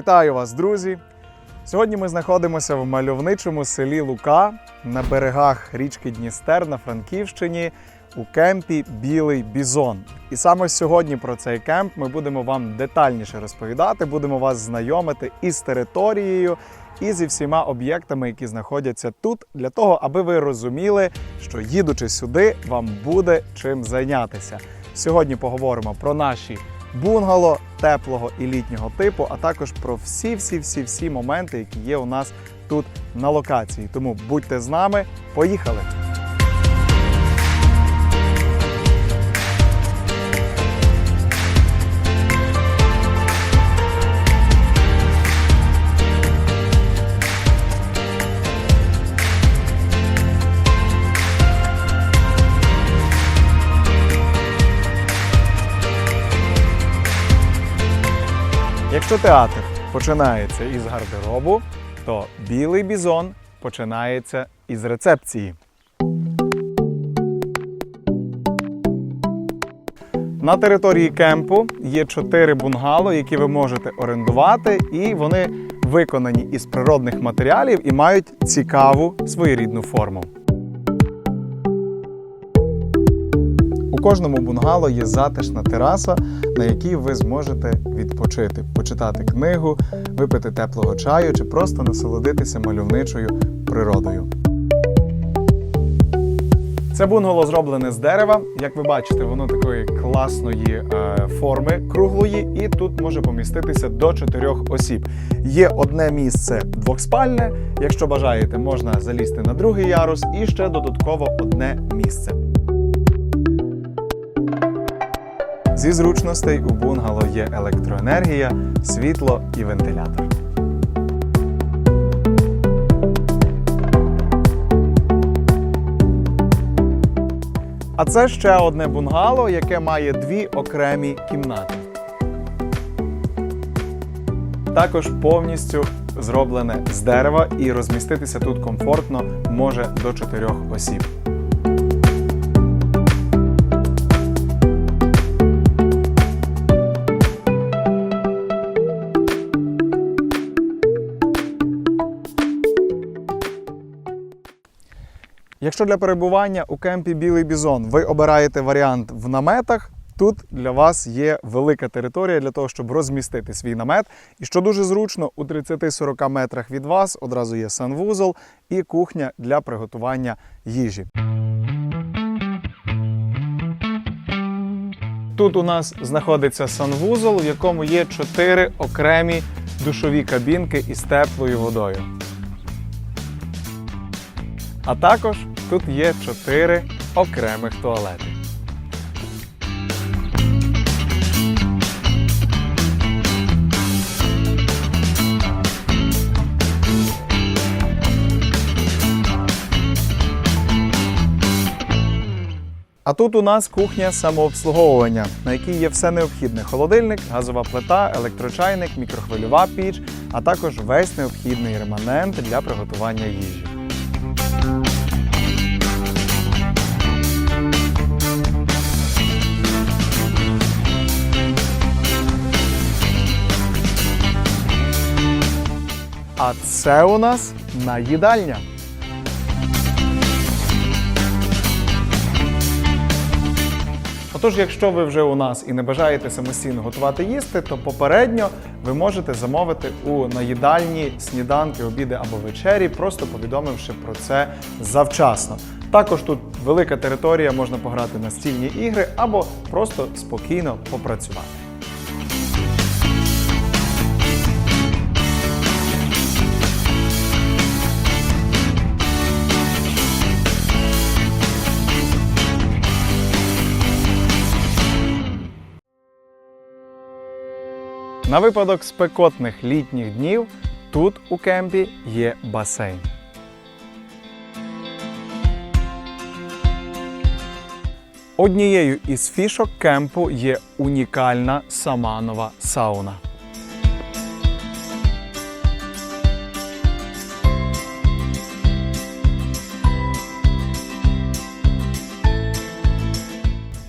Вітаю вас, друзі! Сьогодні ми знаходимося в мальовничому селі Лука на берегах річки Дністер на Франківщині у кемпі Білий Бізон. І саме сьогодні про цей кемп ми будемо вам детальніше розповідати, будемо вас знайомити із територією і зі всіма об'єктами, які знаходяться тут, для того, аби ви розуміли, що їдучи сюди, вам буде чим зайнятися. Сьогодні поговоримо про наші бунгало теплого і літнього типу, а також про всі, всі, всі, всі моменти, які є у нас тут на локації. Тому будьте з нами, поїхали! Якщо театр починається із гардеробу, то білий бізон починається із рецепції. На території кемпу є чотири бунгало, які ви можете орендувати, і вони виконані із природних матеріалів і мають цікаву своєрідну форму. У кожному бунгало є затишна тераса, на якій ви зможете відпочити, почитати книгу, випити теплого чаю чи просто насолодитися мальовничою природою. Це бунгало зроблене з дерева. Як ви бачите, воно такої класної е, форми круглої, і тут може поміститися до чотирьох осіб. Є одне місце двохспальне. Якщо бажаєте, можна залізти на другий ярус і ще додатково одне місце. Зі зручностей у бунгало є електроенергія, світло і вентилятор. А це ще одне бунгало, яке має дві окремі кімнати. Також повністю зроблене з дерева і розміститися тут комфортно може до чотирьох осіб. Якщо для перебування у кемпі Білий Бізон ви обираєте варіант в наметах, тут для вас є велика територія для того, щоб розмістити свій намет. І що дуже зручно, у 30-40 метрах від вас одразу є санвузол і кухня для приготування їжі. Тут у нас знаходиться санвузол, в якому є чотири окремі душові кабінки із теплою водою. А також тут є чотири окремих туалети. А тут у нас кухня самообслуговування, на якій є все необхідне: холодильник, газова плита, електрочайник, мікрохвильова піч, а також весь необхідний реманент для приготування їжі. А це у нас наїдальня. Отож, якщо ви вже у нас і не бажаєте самостійно готувати їсти, то попередньо ви можете замовити у наїдальні сніданки, обіди або вечері, просто повідомивши про це завчасно. Також тут велика територія, можна пограти на стільні ігри або просто спокійно попрацювати. На випадок спекотних літніх днів тут у кемпі є басейн. Однією із фішок кемпу є унікальна саманова сауна.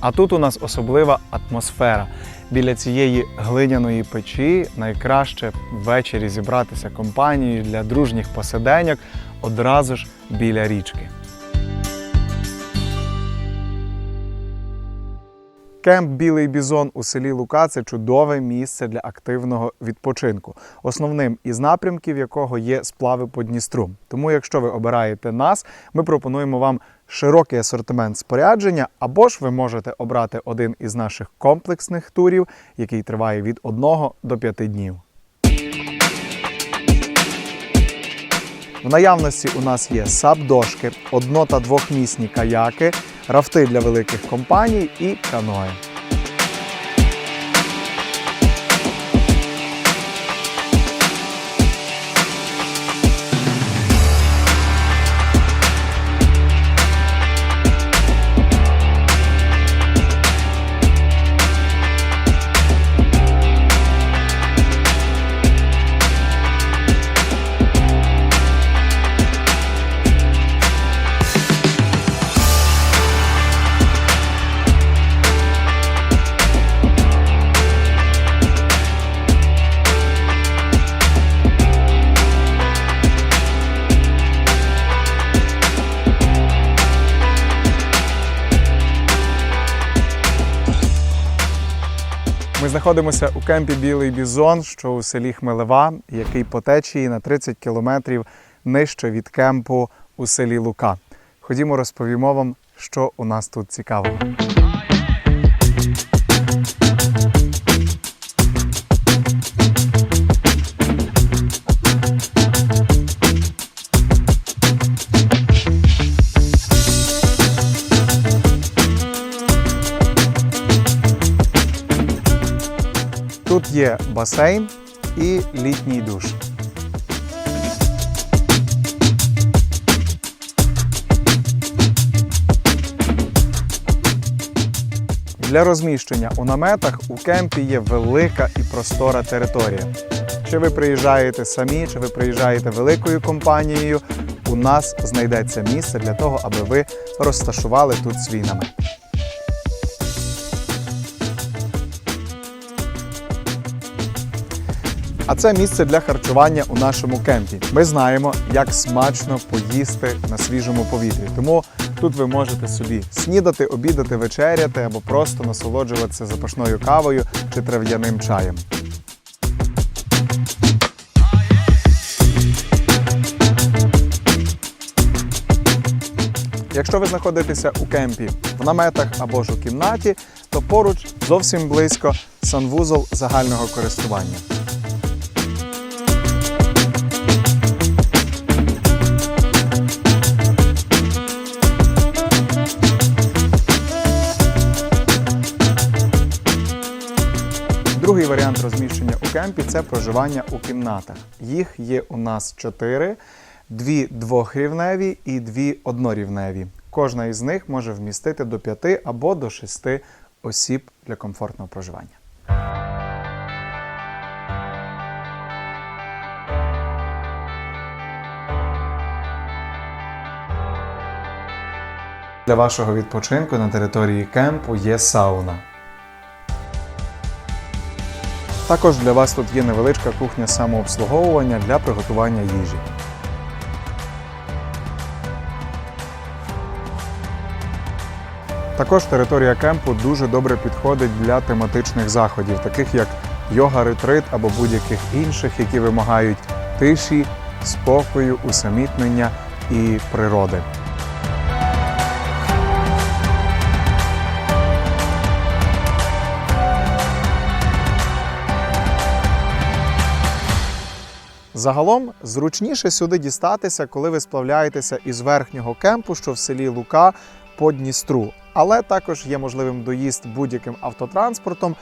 А тут у нас особлива атмосфера. Біля цієї глиняної печі найкраще ввечері зібратися компанією для дружніх посиденьок одразу ж біля річки. Кемп Білий Бізон у селі Лука це чудове місце для активного відпочинку, основним із напрямків якого є сплави по Дністру. Тому, якщо ви обираєте нас, ми пропонуємо вам широкий асортимент спорядження, або ж ви можете обрати один із наших комплексних турів, який триває від 1 до 5 днів. В наявності у нас є сап-дошки, одно- та двохмісні каяки, рафти для великих компаній і каної. Знаходимося у кемпі Білий Бізон, що у селі Хмелева, який по течії на 30 кілометрів нижче від кемпу у селі Лука. Ходімо, розповімо вам, що у нас тут цікавого. Тут є басейн і літній душ. Для розміщення у наметах у кемпі є велика і простора територія. Чи ви приїжджаєте самі, чи ви приїжджаєте великою компанією, у нас знайдеться місце для того, аби ви розташували тут свій намет. А це місце для харчування у нашому кемпі. Ми знаємо, як смачно поїсти на свіжому повітрі. Тому тут ви можете собі снідати, обідати, вечеряти або просто насолоджуватися запашною кавою чи трав'яним чаєм. Якщо ви знаходитеся у кемпі в наметах або ж у кімнаті, то поруч зовсім близько санвузол загального користування. Другий варіант розміщення у кемпі це проживання у кімнатах. Їх є у нас чотири: дві двохрівневі і дві однорівневі. Кожна із них може вмістити до п'яти або до шести осіб для комфортного проживання. Для вашого відпочинку на території кемпу є сауна. Також для вас тут є невеличка кухня самообслуговування для приготування їжі. Також територія кемпу дуже добре підходить для тематичних заходів, таких як йога-ретрит або будь-яких інших, які вимагають тиші, спокою, усамітнення і природи. Загалом зручніше сюди дістатися, коли ви сплавляєтеся із верхнього кемпу, що в селі Лука по Дністру. Але також є можливим доїзд будь-яким автотранспортом.